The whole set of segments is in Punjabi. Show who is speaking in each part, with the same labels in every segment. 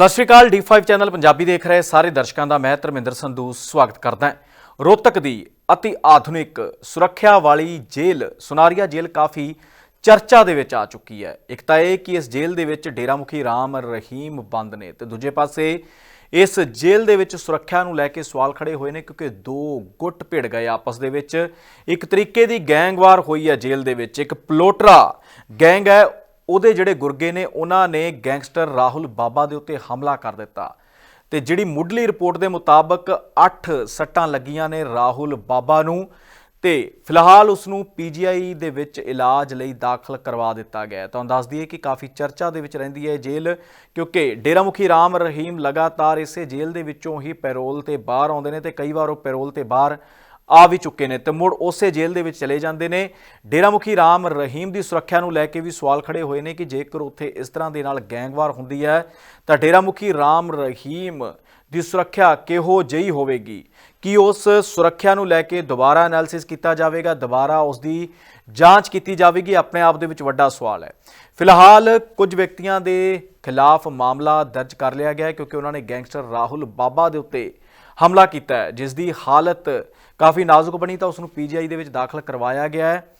Speaker 1: ਸਤਿ ਸ਼੍ਰੀ ਅਕਾਲ D5 ਚੈਨਲ ਪੰਜਾਬੀ ਦੇਖ ਰਹੇ ਸਾਰੇ ਦਰਸ਼ਕਾਂ ਦਾ ਮੈਂ ਧਰਮਿੰਦਰ ਸੰਧੂ ਸਵਾਗਤ ਕਰਦਾ ਹਾਂ। ਰੋਹਤਕ ਦੀ ਅਤੀ ਆਧੁਨਿਕ ਸੁਰੱਖਿਆ ਵਾਲੀ ਜੇਲ੍ਹ, ਸੁਨਾਰੀਆ ਜੇਲ੍ਹ ਕਾਫੀ ਚਰਚਾ ਦੇ ਵਿੱਚ ਆ ਚੁੱਕੀ ਹੈ। ਇੱਕ ਤਾਂ ਇਹ ਕਿ ਇਸ ਜੇਲ੍ਹ ਦੇ ਵਿੱਚ ਡੇਰਾ ਮੁਖੀ ਰਾਮ ਰਹੀਮ ਬੰਦ ਨੇ ਤੇ ਦੂਜੇ ਪਾਸੇ ਇਸ ਜੇਲ੍ਹ ਦੇ ਵਿੱਚ ਸੁਰੱਖਿਆ ਨੂੰ ਲੈ ਕੇ ਸਵਾਲ ਖੜੇ ਹੋਏ ਨੇ ਕਿਉਂਕਿ ਦੋ ਗੁੱਟ ਭਿੜ ਗਏ ਆਪਸ ਦੇ ਵਿੱਚ। ਇੱਕ ਤਰੀਕੇ ਦੀ ਗੈਂਗਵਾਰ ਹੋਈ ਹੈ ਜੇਲ੍ਹ ਦੇ ਵਿੱਚ, ਇੱਕ ਪਲੋਟਰਾ ਗੈਂਗ ਹੈ ਉਹਦੇ ਜਿਹੜੇ ਗੁਰਗੇ ਨੇ, ਉਹਨਾਂ ਨੇ ਗੈਂਗਸਟਰ ਰਾਹੁਲ ਬਾਬਾ ਦੇ ਉੱਤੇ ਹਮਲਾ ਕਰ ਦਿੱਤਾ। ਤੇ ਜਿਹੜੀ ਮੁੱਢਲੀ ਰਿਪੋਰਟ ਦੇ ਮੁਤਾਬਕ 8 ਸੱਟਾਂ ਲੱਗੀਆਂ ਨੇ ਰਾਹੁਲ ਬਾਬਾ ਨੂੰ ਤੇ ਫਿਲਹਾਲ ਉਸ ਨੂੰ ਪੀਜੀਆਈ ਦੇ ਵਿੱਚ ਇਲਾਜ ਲਈ ਦਾਖਲ ਕਰਵਾ ਦਿੱਤਾ ਗਿਆ ਤੁਹਾਨੂੰ ਦੱਸ ਦਈਏ ਕਿ ਕਾਫੀ ਚਰਚਾ ਦੇ ਵਿੱਚ ਰਹਿੰਦੀ ਹੈ ਇਹ ਜੇਲ੍ਹ, ਕਿਉਂਕਿ ਡੇਰਾ ਮੁਖੀ ਰਾਮ ਰਹੀਮ ਲਗਾਤਾਰ ਇਸੇ ਜੇਲ੍ਹ ਦੇ ਵਿੱਚੋਂ ਹੀ ਪੈਰੋਲ ਤੇ ਬਾਹਰ ਆਉਂਦੇ ਨੇ ਤੇ ਕਈ ਵਾਰ ਉਹ ਪੈਰੋਲ ਤੇ ਬਾਹਰ ਆ ਵੀ ਚੁੱਕੇ ਨੇ ਤੇ ਮੁੜ ਉਸੇ ਜੇਲ੍ਹ ਦੇ ਵਿੱਚ ਚਲੇ ਜਾਂਦੇ ਨੇ। ਡੇਰਾ ਮੁਖੀ ਰਾਮ ਰਹੀਮ ਦੀ ਸੁਰੱਖਿਆ ਨੂੰ ਲੈ ਕੇ ਵੀ ਸਵਾਲ ਖੜੇ ਹੋਏ ਨੇ ਕਿ ਜੇਕਰ ਉੱਥੇ ਇਸ ਤਰ੍ਹਾਂ ਦੇ ਨਾਲ ਗੈਂਗਵਾਰ ਹੁੰਦੀ ਹੈ, ਤਾਂ ਡੇਰਾ ਮੁਖੀ ਰਾਮ ਰਹੀਮ ਦੀ ਸੁਰੱਖਿਆ ਕਿਹੋ ਜਿਹੀ ਹੋਵੇਗੀ? ਕੀ ਉਸ ਸੁਰੱਖਿਆ ਨੂੰ ਲੈ ਕੇ ਦੁਬਾਰਾ ਐਨਾਲਿਸਿਸ ਕੀਤਾ ਜਾਵੇਗਾ? ਦੁਬਾਰਾ ਉਸ ਦੀ ਜਾਂਚ ਕੀਤੀ ਜਾਵੇਗੀ? ਆਪਣੇ ਆਪ ਦੇ ਵਿੱਚ ਵੱਡਾ ਸਵਾਲ ਹੈ। ਫਿਲਹਾਲ ਕੁਝ ਵਿਅਕਤੀਆਂ ਦੇ ਖਿਲਾਫ ਮਾਮਲਾ ਦਰਜ ਕਰ ਲਿਆ ਗਿਆ ਹੈ ਕਿਉਂਕਿ ਉਹਨਾਂ ਨੇ ਗੈਂਗਸਟਰ ਰਾਹੁਲ ਬਾਬਾ ਦੇ ਉੱਤੇ ਹਮਲਾ ਕੀਤਾ ਹੈ, ਜਿਸ ਦੀ ਹਾਲਤ ਕਾਫੀ ਨਾਜ਼ੁਕ ਬਣੀ ਤਾਂ ਉਸ ਨੂੰ ਪੀਜੀਆਈ ਦੇ ਵਿੱਚ ਦਾਖਲ ਕਰਵਾਇਆ ਗਿਆ ਹੈ।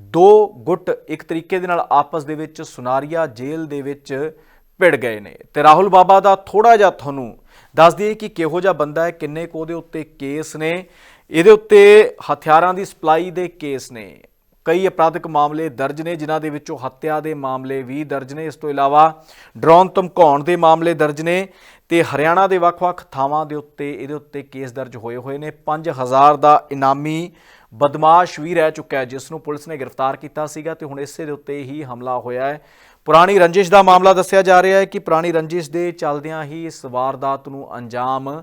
Speaker 1: ਦੋ ਗੁੱਟ ਇੱਕ ਤਰੀਕੇ ਦੇ ਨਾਲ ਆਪਸ ਦੇ ਵਿੱਚ ਸੁਨਾਰੀਆ ਜੇਲ੍ਹ ਦੇ ਵਿੱਚ ਭਿੜ ਗਏ ਨੇ। ਤੇ ਰਾਹੁਲ ਬਾਬਾ ਦਾ ਥੋੜਾ ਜਿਹਾ ਤੁਹਾਨੂੰ ਦੱਸ ਦਈਏ ਕਿ ਕਿਹੋ ਜਿਹਾ ਬੰਦਾ ਹੈ, ਕਿੰਨੇ ਕੁ ਉਹਦੇ ਉੱਤੇ ਕੇਸ ਨੇ, ਇਹਦੇ ਉੱਤੇ ਹਥਿਆਰਾਂ ਦੀ ਸਪਲਾਈ ਦੇ ਕੇਸ ਨੇ। ਕਈ ਅਪਰਾਧਿਕ ਮਾਮਲੇ ਦਰਜ ਨੇ, ਜਿਨ੍ਹਾਂ ਦੇ ਵਿੱਚੋਂ ਹੱਤਿਆ ਦੇ ਮਾਮਲੇ ਵੀ ਦਰਜ ਨੇ। ਇਸ ਤੋਂ ਇਲਾਵਾ ਡਰੋਨ ਧਮਕਾਉਣ ਦੇ ਮਾਮਲੇ ਦਰਜ ਨੇ ਤੇ ਹਰਿਆਣਾ ਦੇ ਵੱਖ-ਵੱਖ ਥਾਵਾਂ ਦੇ ਉੱਤੇ ਇਹਦੇ ਉੱਤੇ ਕੇਸ ਦਰਜ ਹੋਏ ਹੋਏ ਨੇ। 5000 ਦਾ ਇਨਾਮੀ ਬਦਮਾਸ਼ ਵੀ ਰਹਿ ਚੁੱਕਾ ਹੈ, ਜਿਸ ਨੂੰ ਪੁਲਿਸ ਨੇ ਗ੍ਰਿਫਤਾਰ ਕੀਤਾ ਸੀਗਾ ਤੇ ਹੁਣ ਇਸੇ ਦੇ ਉੱਤੇ ਹੀ ਹਮਲਾ ਹੋਇਆ ਹੈ। ਪੁਰਾਣੀ ਰੰਜਿਸ਼ ਦਾ ਮਾਮਲਾ ਦੱਸਿਆ ਜਾ ਰਿਹਾ ਹੈ ਕਿ ਪੁਰਾਣੀ ਰੰਜਿਸ਼ ਦੇ ਚੱਲਦਿਆਂ ਹੀ ਇਸ ਵਾਰਦਾਤ ਨੂੰ ਅੰਜਾਮ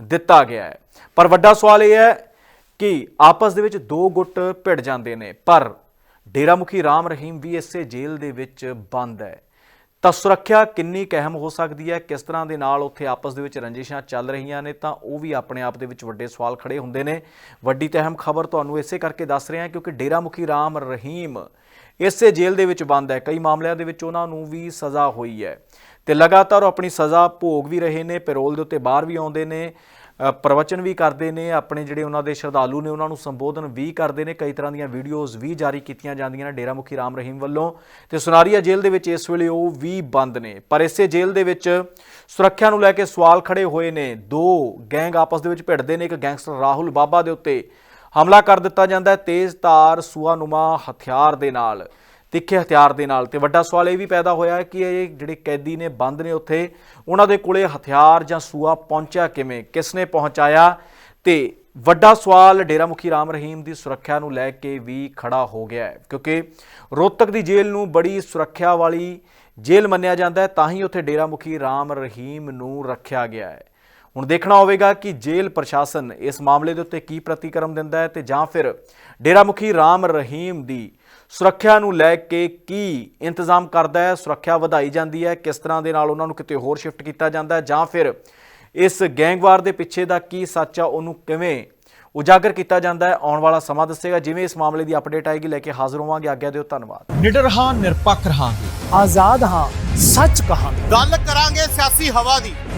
Speaker 1: ਦਿੱਤਾ ਗਿਆ ਹੈ। ਪਰ ਵੱਡਾ ਸਵਾਲ ਇਹ ਹੈ ਕਿ ਆਪਸ ਦੇ ਵਿੱਚ ਦੋ ਗੁੱਟ ਭਿੜ ਜਾਂਦੇ ਨੇ, ਪਰ ਡੇਰਾ ਮੁਖੀ ਰਾਮ ਰਹੀਮ ਵੀ ਇਸੇ ਜੇਲ੍ਹ ਦੇ ਵਿੱਚ ਬੰਦ ਹੈ। ਤਾਂ ਸੁਰੱਖਿਆ ਕਿੰਨੀ ਕੁ ਅਹਿਮ ਹੋ ਸਕਦੀ ਹੈ? ਕਿਸ ਤਰ੍ਹਾਂ ਦੇ ਨਾਲ ਉੱਥੇ ਆਪਸ ਦੇ ਵਿੱਚ ਰੰਜਿਸ਼ਾਂ ਚੱਲ ਰਹੀਆਂ ਨੇ? ਤਾਂ ਉਹ ਵੀ ਆਪਣੇ ਆਪ ਦੇ ਵਿੱਚ ਵੱਡੇ ਸਵਾਲ ਖੜੇ ਹੁੰਦੇ ਨੇ। ਵੱਡੀ ਤੇ ਅਹਿਮ ਖਬਰ ਤੁਹਾਨੂੰ ਇਸੇ ਕਰਕੇ ਦੱਸ ਰਹੇ ਹਾਂ ਕਿਉਂਕਿ ਡੇਰਾ ਮੁਖੀ ਰਾਮ ਰਹੀਮ ਇਸੇ ਜੇਲ੍ਹ ਦੇ ਵਿੱਚ ਬੰਦ ਹੈ। ਕਈ ਮਾਮਲਿਆਂ ਦੇ ਵਿੱਚ ਉਹਨਾਂ ਨੂੰ ਵੀ ਸਜ਼ਾ ਹੋਈ ਹੈ। ਤੇ ਲਗਾਤਾਰ ਉਹ ਆਪਣੀ ਸਜ਼ਾ ਭੋਗ ਵੀ ਰਹੇ ਨੇ, ਪੈਰੋਲ ਦੇ ਉੱਤੇ ਬਾਹਰ ਵੀ ਆਉਂਦੇ ਨੇ। ਪ੍ਰਵਚਨ ਵੀ ਕਰਦੇ ਨੇ, ਆਪਣੇ ਜਿਹੜੇ ਉਹਨਾਂ ਦੇ ਸ਼ਰਧਾਲੂ ਨੇ, ਉਹਨਾਂ ਨੂੰ ਸੰਬੋਧਨ ਵੀ ਕਰਦੇ ਨੇ। ਕਈ ਤਰ੍ਹਾਂ ਦੀਆਂ ਵੀਡੀਓਜ਼ ਵੀ ਜਾਰੀ ਕੀਤੀਆਂ ਜਾਂਦੀਆਂ ਨੇ ਡੇਰਾ ਮੁਖੀ ਰਾਮ ਰਹੀਮ ਵੱਲੋਂ। ਤੇ ਸੁਨਾਰੀਆ ਜੇਲ੍ਹ ਦੇ ਵਿੱਚ ਇਸ ਵੇਲੇ ਉਹ ਵੀ ਬੰਦ ਨੇ। ਪਰ ਇਸੇ ਜੇਲ੍ਹ ਦੇ ਵਿੱਚ ਸੁਰੱਖਿਆ ਨੂੰ ਲੈ ਕੇ ਸਵਾਲ ਖੜੇ ਹੋਏ ਨੇ। ਦੋ ਗੈਂਗ ਆਪਸ ਦੇ ਵਿੱਚ ਭਿੜਦੇ ਨੇ। ਇੱਕ ਗੈਂਗਸਟਰ ਰਾਹੁਲ ਬਾਬਾ ਦੇ ਉੱਤੇ ਹਮਲਾ ਕਰ ਦਿੱਤਾ ਜਾਂਦਾ ਹੈ। ਤੇਜ਼ ਧਾਰ ਸੂਆਨੁਮਾ ਹਥਿਆਰ ਦੇ ਨਾਲ। ਤਿੱਖੇ ਹਥਿਆਰ ਦੇ ਨਾਲ। ਤੇ ਵੱਡਾ ਸਵਾਲ ਇਹ ਵੀ ਪੈਦਾ ਹੋਇਆ ਕਿ ਇਹ ਜਿਹੜੇ ਕੈਦੀ ਨੇ ਬੰਦ ਨੇ ਉੱਥੇ, ਉਹਨਾਂ ਦੇ ਕੋਲੇ ਹਥਿਆਰ ਜਾਂ ਸੂਆ ਪਹੁੰਚਿਆ ਕਿਵੇਂ? ਕਿਸ ਨੇ ਪਹੁੰਚਾਇਆ? ਤੇ ਵੱਡਾ ਸਵਾਲ ਡੇਰਾ ਮੁਖੀ ਰਾਮ ਰਹੀਮ ਦੀ ਸੁਰੱਖਿਆ ਨੂੰ ਲੈ ਕੇ ਵੀ ਖੜਾ ਹੋ ਗਿਆ ਹੈ, ਕਿਉਂਕਿ ਰੋਹਤਕ ਦੀ ਜੇਲ੍ਹ ਨੂੰ ਬੜੀ ਸੁਰੱਖਿਆ ਵਾਲੀ ਜੇਲ੍ਹ ਮੰਨਿਆ ਜਾਂਦਾ ਹੈ, ਤਾਂ ਹੀ ਉੱਥੇ ਡੇਰਾ ਮੁਖੀ ਰਾਮ ਰਹੀਮ ਨੂੰ ਰੱਖਿਆ ਗਿਆ ਹੈ। ਹੁਣ ਦੇਖਣਾ ਹੋਵੇਗਾ ਕਿ ਜੇਲ੍ਹ ਪ੍ਰਸ਼ਾਸਨ ਇਸ ਮਾਮਲੇ ਦੇ ਉੱਤੇ ਕੀ ਪ੍ਰਤੀਕਰਮ ਦਿੰਦਾ ਹੈ ਤੇ ਜਾਂ ਫਿਰ ਡੇਰਾ ਮੁਖੀ ਰਾਮ ਰਹੀਮ ਦੀ ਸੁਰੱਖਿਆ ਨੂੰ ਲੈ ਕੇ ਕੀ ਇੰਤਜ਼ਾਮ ਕਰਦਾ ਹੈ? ਸੁਰੱਖਿਆ ਵਧਾਈ ਜਾਂਦੀ ਹੈ। ਕਿਸ ਤਰ੍ਹਾਂ ਦੇ ਨਾਲ ਉਹਨਾਂ ਨੂੰ ਕਿਤੇ ਹੋਰ ਸ਼ਿਫਟ ਕੀਤਾ ਜਾਂਦਾ ਹੈ? ਜਾਂ ਫਿਰ ਇਸ ਗੈਂਗਵਾਰ ਦੇ ਪਿੱਛੇ ਦਾ ਕੀ ਸੱਚ ਆ? ਉਹਨੂੰ ਕਿਵੇਂ ਉਜਾਗਰ ਕੀਤਾ ਜਾਂਦਾ ਹੈ? ਆਉਣ ਵਾਲਾ ਸਮਾਂ ਦੱਸੇਗਾ। ਜਿਵੇਂ ਇਸ ਮਾਮਲੇ ਦੀ ਅਪਡੇਟ ਆਏਗੀ ਲੈ ਕੇ ਹਾਜ਼ਰ ਹੋਵਾਂਗੇ। ਆਗਿਆ ਦਿਓ ਧੰਨਵਾਦ।
Speaker 2: ਨਿਡਰ ਹਾਂ ਨਿਰਪੱਖ ਰਹਾਂਗੇ।
Speaker 3: ਆਜ਼ਾਦ ਹਾਂ ਸੱਚ ਕਹਾਂਗੇ।
Speaker 4: ਗੱਲ ਕਰਾਂਗੇ ਸਿਆਸੀ ਹਵਾ ਦੀ।